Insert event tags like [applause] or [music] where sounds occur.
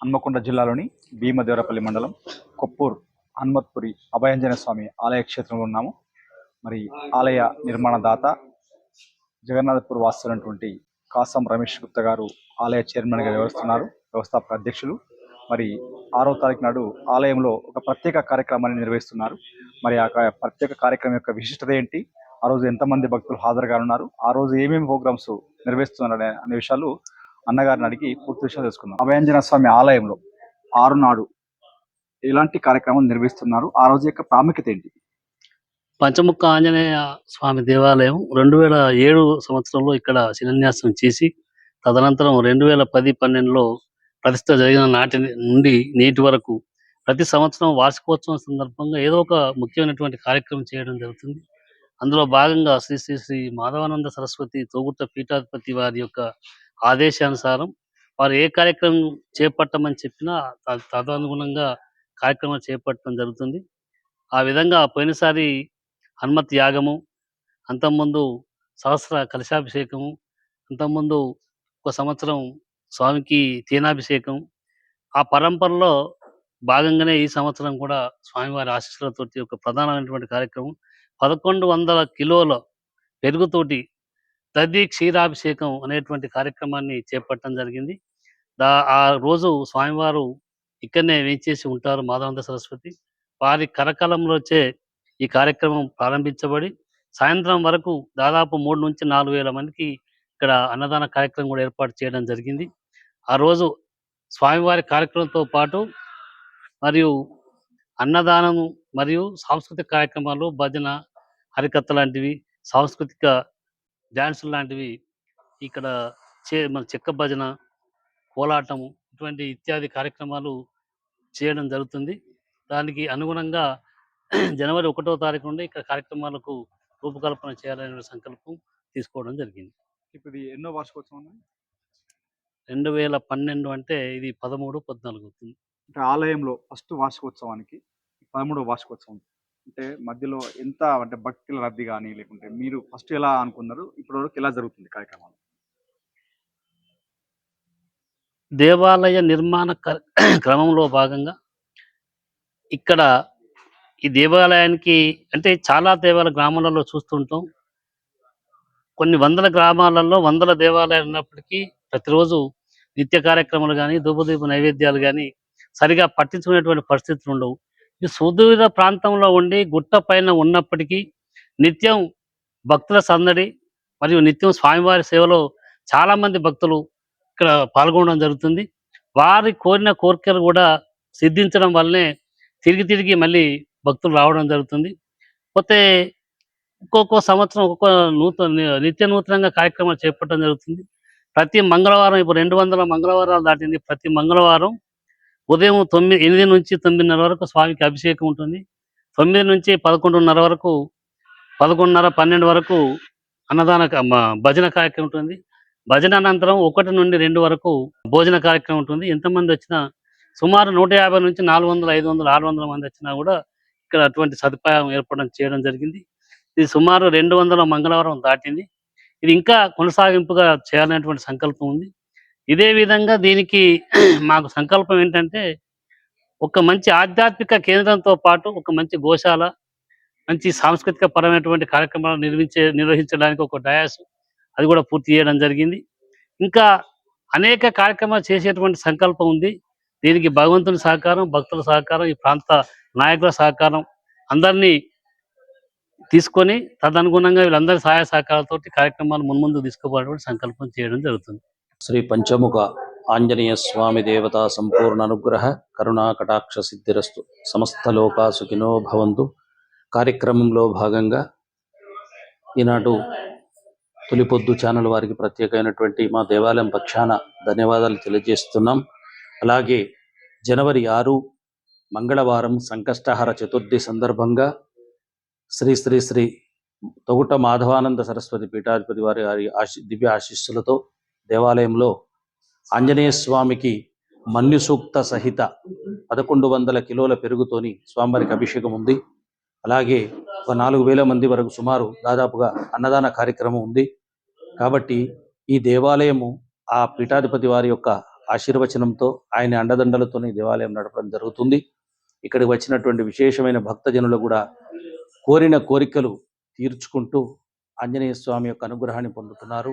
హన్మకొండ జిల్లాలోని భీమదేవరపల్లి మండలం కొప్పూర్ హన్మత్పురి అభయంజన స్వామి ఆలయ క్షేత్రంలో ఉన్నాము. మరి ఆలయ నిర్మాణ దాత జగన్నాథపూర్ వాస్తున్నటువంటి కాసం రమేష్ గుప్తా గారు ఆలయ చైర్మన్గా వ్యవహరిస్తున్నారు వ్యవస్థాపక అధ్యక్షులు. మరి ఆరో తారీఖు నాడు ఆలయంలో ఒక ప్రత్యేక కార్యక్రమాన్ని నిర్వహిస్తున్నారు. మరి ఆ ప్రత్యేక కార్యక్రమం యొక్క విశిష్టత ఏంటి? ఆ రోజు ఎంతమంది భక్తులు హాజరుగా ఉన్నారు ఆ రోజు ఏమేమి ప్రోగ్రామ్స్ నిర్వహిస్తున్నారు అనే విషయాలు అన్నగారిని అడిగి పూర్తి విషయాలు తెలుసుకుందాం. అభయాంజన స్వామి ఆలయంలో ఆరు నాడు ఎలాంటి కార్యక్రమం నిర్వహిస్తున్నారు. ఆ రోజు యొక్క ప్రాముఖ్యత ఏంటి? పంచముఖ ఆంజనేయ స్వామి దేవాలయం రెండు వేల ఏడు సంవత్సరంలో ఇక్కడ శిలాన్యాసం చేసి తదనంతరం రెండు వేల పది పన్నెండులో ప్రతిష్ట జరిగిన నాటి నుండి నేటి వరకు ప్రతి సంవత్సరం వార్షికోత్సవం సందర్భంగా ఏదో ఒక ముఖ్యమైనటువంటి కార్యక్రమం చేయడం జరుగుతుంది. అందులో భాగంగా శ్రీ శ్రీ శ్రీ మాధవానంద సరస్వతి తోగుట్ట పీఠాధిపతి వారి యొక్క ఆదేశానుసారం వారు ఏ కార్యక్రమం చేపట్టమని చెప్పినా త- తదనుగుణంగా కార్యక్రమం చేపట్టడం జరుగుతుంది. ఆ విధంగా పోయినసారి హనుమత్ యాగము అంతకుముందు సహస్ర కలశాభిషేకము అంతకుముందు ఒక సంవత్సరం స్వామికి తేనాభిషేకం ఆ పరంపరలో భాగంగానే ఈ సంవత్సరం కూడా స్వామివారి ఆశీస్సులతోటి ఒక ప్రధానమైనటువంటి కార్యక్రమం. పదకొండు వందల కిలోల పెరుగుతోటి తది క్షీరాభిషేకం అనేటువంటి కార్యక్రమాన్ని చేపట్టడం జరిగింది. దా ఆ రోజు స్వామివారు ఇక్కడనే వేంచేసి ఉంటారు మాధవంత సరస్వతి. వారి కరకలంలోచే ఈ కార్యక్రమం ప్రారంభించబడి సాయంత్రం వరకు దాదాపు మూడు నుంచి నాలుగు వేల మందికి ఇక్కడ అన్నదాన కార్యక్రమం కూడా ఏర్పాటు చేయడం జరిగింది. ఆ రోజు స్వామివారి కార్యక్రమంతో పాటు మరియు అన్నదానము మరియు సాంస్కృతిక కార్యక్రమాలు భజన హరికథ లాంటివి సాంస్కృతిక డ్యాన్సులు లాంటివి ఇక్కడ చే మన చెక్క భజన కోలాటము ఇటువంటి ఇత్యాది కార్యక్రమాలు చేయడం జరుగుతుంది. దానికి అనుగుణంగా [clears throat] జనవరి ఒకటో తారీఖు నుండి ఇక్కడ కార్యక్రమాలకు రూపకల్పన చేయాలనే సంకల్పం తీసుకోవడం జరిగింది. ఇప్పుడు ఎన్నో వార్షికోత్సవం? రెండు వేల పన్నెండు అంటే ఇది పదమూడు పద్నాలుగు అవుతుంది. అంటే ఆలయంలో ఫస్ట్ వార్షికోత్సవానికి పదమూడవ వార్షికోత్సవం. అంటే మధ్యలో ఎంత అంటే భక్తుల రద్దీ కానీ లేకుంటే మీరు ఫస్ట్ ఎలా అనుకున్నారు? ఇప్పటి వరకు ఎలా జరుగుతుంది కార్యక్రమాలు? దేవాలయ నిర్మాణ [clears throat] క్రమంలో భాగంగా ఇక్కడ ఈ దేవాలయానికి అంటే చాలా దేవాలయ గ్రామాలలో చూస్తుంటాం. కొన్ని వందల గ్రామాలలో వందల దేవాలయాలు ఉన్నప్పటికీ ప్రతిరోజు నిత్య కార్యక్రమాలు కానీ ధూపదీప నైవేద్యాలు కానీ సరిగా పట్టించుకునేటువంటి పరిస్థితులు ఉండవు. ఈ సుదూర ప్రాంతంలో ఉండి గుట్ట పైన ఉన్నప్పటికీ నిత్యం భక్తుల సందడి మరియు నిత్యం స్వామివారి సేవలో చాలామంది భక్తులు ఇక్కడ పాల్గొనడం జరుగుతుంది. వారి కోరిన కోరికలు కూడా సిద్ధించడం వల్లనే తిరిగి తిరిగి మళ్ళీ భక్తులు రావడం జరుగుతుంది. పోతే ఒక్కొక్క సంవత్సరం ఒక్కొక్క నూతన నిత్య నూతనంగా కార్యక్రమాలు చేపట్టడం జరుగుతుంది. ప్రతి మంగళవారం ఇప్పుడు రెండు వందల మంగళవారాలు దాటింది. ప్రతి మంగళవారం ఉదయం తొమ్మిది ఎనిమిది నుంచి తొమ్మిదిన్నర వరకు స్వామికి అభిషేకం ఉంటుంది. తొమ్మిది నుంచి పదకొండున్నర వరకు పదకొండున్నర పన్నెండు వరకు అన్నదాన భజన కార్యక్రమం ఉంటుంది. భజన అనంతరం ఒకటి నుండి రెండు వరకు భోజన కార్యక్రమం ఉంటుంది. ఎంతమంది వచ్చినా సుమారు నూట యాభై నుంచి నాలుగు వందల ఐదు వందల ఆరు వందల మంది వచ్చినా కూడా ఇక్కడ అటువంటి సదుపాయం ఏర్పడడం చేయడం జరిగింది. ఇది సుమారు రెండు వందల మంగళవారం దాటింది. ఇది ఇంకా కొనసాగింపుగా చేయాలనేటువంటి సంకల్పం ఉంది. ఇదే విధంగా దీనికి [clears throat] మాకు సంకల్పం ఏంటంటే ఒక మంచి ఆధ్యాత్మిక కేంద్రంతో పాటు ఒక మంచి గోశాల మంచి సాంస్కృతిక పరమైనటువంటి కార్యక్రమాలు నిర్మించే నిర్వహించడానికి ఒక డయాస్ అది కూడా పూర్తి చేయడం జరిగింది. ఇంకా అనేక కార్యక్రమాలు చేసేటువంటి సంకల్పం ఉంది. దీనికి భగవంతుని సహకారం భక్తుల సహకారం ఈ ప్రాంత నాయకుల సహకారం అందరినీ తీసుకొని తదనుగుణంగా వీళ్ళందరి సహాయ సహకారాలతోటి కార్యక్రమాలు మున్ముందు తీసుకుపోవడం సంకల్పం చేయడం జరుగుతుంది. శ్రీ పంచముఖ ఆంజనేయ స్వామి దేవతా సంపూర్ణ అనుగ్రహ కరుణా కటాక్ష సిద్ధిరస్తు. సమస్త లోకా సుఖినో భవంతు. కార్యక్రమంలో భాగంగా ఈనాడు తొలిపొద్దు ఛానల్ వారికి ప్రత్యేకమైనటువంటి మా దేవాలయం పక్షాన ధన్యవాదాలు తెలియజేస్తున్నాం. అలాగే జనవరి ఆరు మంగళవారం సంకష్టహర చతుర్థి సందర్భంగా శ్రీ శ్రీ శ్రీ తొగుట మాధవానంద సరస్వతి పీఠాధిపతి వారి వారి ఆశి దివ్య ఆశీస్సులతో దేవాలయంలో ఆంజనేయ స్వామికి మన్యు సూక్త సహిత పదకొండు వందల కిలోల పెరుగుతోని స్వామివారికి అభిషేకం ఉంది. అలాగే ఒక నాలుగు వేల మంది వరకు సుమారు దాదాపుగా అన్నదాన కార్యక్రమం ఉంది. కాబట్టి ఈ దేవాలయము ఆ పీఠాధిపతి వారి యొక్క ఆశీర్వచనంతో ఆయన అండదండలతో ఈ దేవాలయం నడపడం జరుగుతుంది. ఇక్కడికి వచ్చినటువంటి విశేషమైన భక్తజనులు కూడా కోరిన కోరికలు తీర్చుకుంటూ ఆంజనేయ స్వామి యొక్క అనుగ్రహాన్ని పొందుతున్నారు.